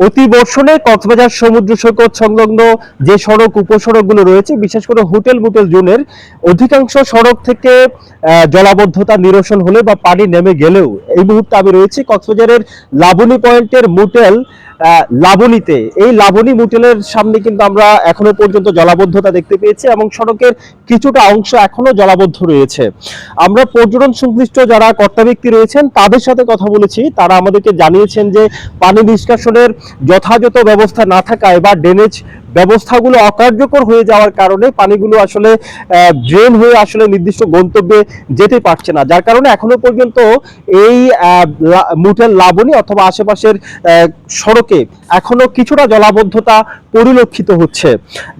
অতি বর্ষণে কক্সবাজার সমুদ্র সৈকত সংলগ্ন যে সড়ক উপসড়কগুলো রয়েছে, বিশেষ করে হোটেল মোটেল জোনের, অধিকাংশ সড়ক থেকে জলাবদ্ধতা নিরসন হলে বা পানি নেমে গেলেও এই মুহূর্তে আমি রয়েছি কক্সবাজারের লাবণী পয়েন্টের মোটেল লাবণীতে। এই লাবণী মোটেলের সামনে কিন্তু আমরা এখনও পর্যন্ত জলাবদ্ধতা দেখতে পেয়েছি এবং সড়কের কিছুটা অংশ এখনও জলাবদ্ধ রয়েছে। আমরা পর্যটন সংশ্লিষ্ট যারা কর্তা ব্যক্তি রয়েছেন, তাদের সাথে কথা বলেছি। তারা আমাদেরকে জানিয়েছেন যে পানি নিষ্কাশনের যথাযথ ব্যবস্থা না থাকায় বা ড্রেনেজ ব্যবস্থাগুলো অকার্যকর হয়ে যাওয়ার কারণে পানিগুলো আসলে ড্রেন হয়ে আসলে নির্দিষ্ট গন্তব্যে যেতে পারছে না। যার কারণে এখনও পর্যন্ত এই মুটেল লাবণী অথবা আশেপাশের সড়কে এখনও কিছুটা জলাবদ্ধতা পরিলক্ষিত হচ্ছে।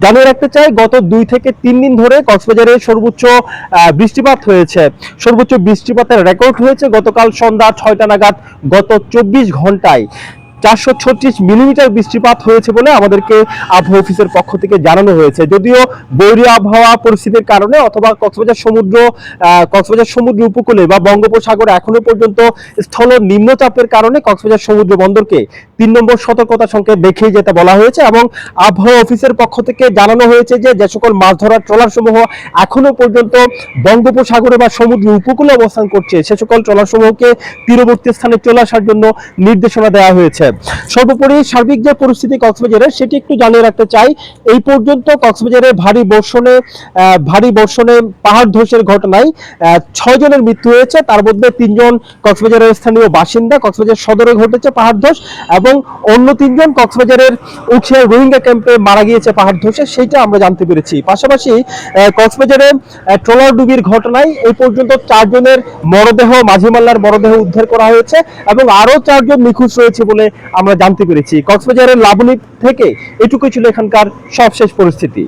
জানিয়ে রাখতে চাই, গত দুই থেকে তিন দিন ধরে কক্সবাজারে সর্বোচ্চ বৃষ্টিপাত হয়েছে। সর্বোচ্চ বৃষ্টিপাতের রেকর্ড হয়েছে গতকাল সন্ধ্যা ছয়টা নাগাদ গত চব্বিশ ঘন্টায়। চারশো ছত্রিশ মিলিমিটার বৃষ্টিপাত হয়েছে বলে আমাদেরকে আবহাওয়া অফিসের পক্ষ থেকে জানানো হয়েছে। যদিও বৈরী আবহাওয়া পরিস্থিতির কারণে অথবা কক্সবাজার সমুদ্র কক্সবাজার সমুদ্র উপকূলে বা বঙ্গোপসাগরে এখনও পর্যন্ত স্থল নিম্নচাপের কারণে কক্সবাজার সমুদ্র বন্দরকে তিন নম্বর সতর্কতা সংকেত দেখিয়ে যেতে বলা হয়েছে এবং আবহাওয়া অফিসের পক্ষ থেকে জানানো হয়েছে যে যে সকল মাছ ধরার ট্রলার সমূহ এখনও পর্যন্ত বঙ্গোপসাগরে বা সমুদ্র উপকূলে অবস্থান করছে। সে সকল ট্রলার সমূহকে তীরবর্তী স্থানে চলে আসার জন্য নির্দেশনা দেওয়া হয়েছে। সর্বোপরি সার্বিক যে পরিস্থিতি কক্সবাজারের সেটি একটু জানিয়ে রাখতে চাই। এই পর্যন্ত কক্সবাজারে ভারী বর্ষণে ভারী বর্ষণে পাহাড় ধসের ঘটনায় ছয় জনের মৃত্যু হয়েছে। তার মধ্যে তিনজন কক্সবাজারের স্থানীয় বাসিন্দা। কক্সবাজার সদরে ঘটেছে পাহাড় ধস এবং অন্য তিনজন কক্সবাজারের উখিয়া রোহিঙ্গা ক্যাম্পে মারা গিয়েছে পাহাড় ধসে, সেইটা আমরা জানতে পেরেছি। পাশাপাশি কক্সবাজারে ট্রলার ডুবির ঘটনায় এই পর্যন্ত চারজনের মরদেহ, মাঝিমাল্লার মরদেহ উদ্ধার করা হয়েছে এবং আরও চারজন নিখোঁজ রয়েছে বলে আমরা জানতে পেরেছি। কক্সবাজারের লাবণী থেকে এটুকুই ছিল এখানকার সবশেষ পরিস্থিতি।